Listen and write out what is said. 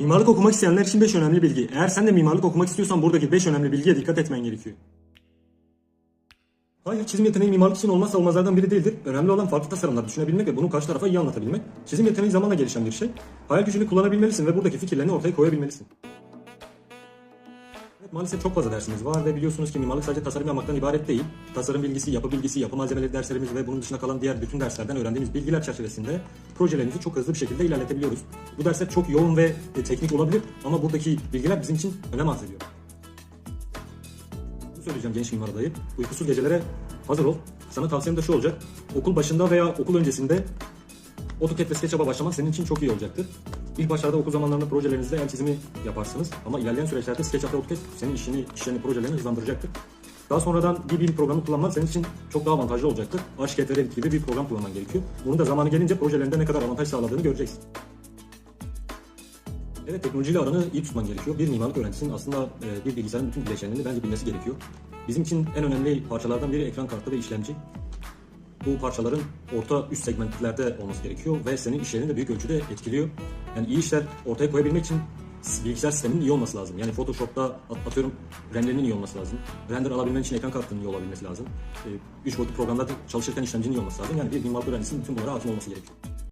Mimarlık okumak isteyenler için 5 önemli bilgi. Eğer sen de mimarlık okumak istiyorsan buradaki 5 önemli bilgiye dikkat etmen gerekiyor. Hayır, çizim yeteneği mimarlık için olmazsa olmazlardan biri değildir. Önemli olan farklı tasarımlar düşünebilmek ve bunu karşı tarafa iyi anlatabilmek. Çizim yeteneği zamanla gelişen bir şey. Hayal gücünü kullanabilmelisin ve buradaki fikirlerini ortaya koyabilmelisin. Maalesef çok fazla dersimiz var ve biliyorsunuz ki mimarlık sadece tasarım yapmaktan ibaret değil. Tasarım bilgisi, yapı bilgisi, yapı malzemeleri derslerimiz ve bunun dışında kalan diğer bütün derslerden öğrendiğimiz bilgiler çerçevesinde projelerimizi çok hızlı bir şekilde ilerletebiliyoruz. Bu dersler çok yoğun ve e, teknik olabilir ama buradaki bilgiler bizim için önem arz ediyor. Bunu söyleyeceğim genç mimar adayı. Uykusuz gecelere hazır ol. Sana tavsiyem de şu olacak. Okul başında veya okul öncesinde AutoCAD ve SketchUp'a başlaman senin için çok iyi olacaktır. İlk başlarda okul zamanlarında projelerinizde el çizimi yaparsınız ama ilerleyen süreçlerde SketchUp ve AutoCAD senin işini, işlerini, projelerini hızlandıracaktır. Daha sonradan bir bir programı kullanman senin için çok daha avantajlı olacaktır. Revit gibi bir program kullanman gerekiyor. Bunun da zamanı gelince projelerinde ne kadar avantaj sağladığını göreceksin. Evet teknolojiyle aranı iyi tutman gerekiyor. Bir mimarlık öğrencisinin aslında e, bir bilgisayarın bütün bileşenlerini bence bilmesi gerekiyor. Bizim için en önemli parçalardan biri ekran kartı ve işlemci. Bu parçaların orta üst segmentlerde olması gerekiyor ve senin işlerini de büyük ölçüde etkiliyor. Yani iyi işler ortaya koyabilmek için bilgisayar sisteminin iyi olması lazım. Yani Photoshop'ta at- atıyorum renderinin iyi olması lazım. Render alabilmen için ekran kartının iyi olabilmesi lazım. 3 boyutlu programlarda çalışırken işlemcinin iyi olması lazım. Yani bir mimarlık öğrencisinin bütün bunlara hakim olması gerekiyor.